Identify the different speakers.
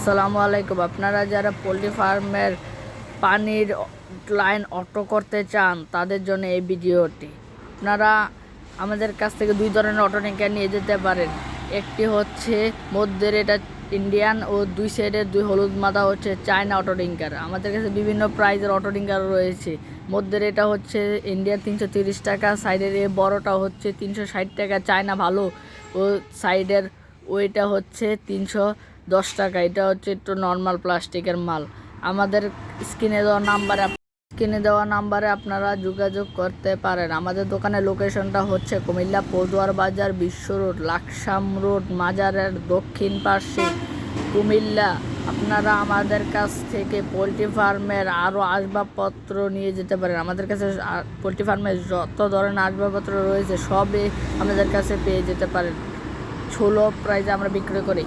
Speaker 1: আসসালামু আলাইকুম। আপনারা যারা পোলট্রি ফার্মের পানির লাইন অটো করতে চান, তাদের জন্য এই ভিডিওটি। আপনারা আমাদের কাছ থেকে দুই ধরনের অটো ট্যাঙ্কার নিয়ে যেতে পারেন। একটি হচ্ছে মধ্যের, এটা ইন্ডিয়ান ও দুই সাইডের দুই হলুদ মাথা হচ্ছে চায়না অটো ট্যাঙ্কার আমাদের কাছে বিভিন্ন প্রাইজের অটো ট্যাঙ্কার রয়েছে। মধ্যের এটা হচ্ছে ইন্ডিয়ান তিনশো তিরিশ টাকা সাইডের এ বড়টা হচ্ছে তিনশো ষাট টাকা চায়না ভালো। ও সাইডের ওইটা হচ্ছে তিনশো দশ টাকা, এটা হচ্ছে একটু নর্মাল প্লাস্টিকের মাল। আমাদের স্ক্রিনে দেওয়া নাম্বারে স্ক্রিনে দেওয়া নাম্বারে আপনারা যোগাযোগ করতে পারেন। আমাদের দোকানের লোকেশনটা হচ্ছে কুমিল্লা পদুয়ার বাজার, বিশ্ব রোড, লাকসাম রোড, মাজারের দক্ষিণ পার্শ্বে কুমিল্লা, আপনারা আমাদের কাছ থেকে পোলট্রি ফার্মের আরও আসবাবপত্র নিয়ে যেতে পারেন। আমাদের কাছে পোলট্রি ফার্মের যত ধরনের আসবাবপত্র রয়েছে, সবই আমাদের কাছে পেয়ে যেতে পারেন। ষোলো প্রাইজে আমরা বিক্রি করি।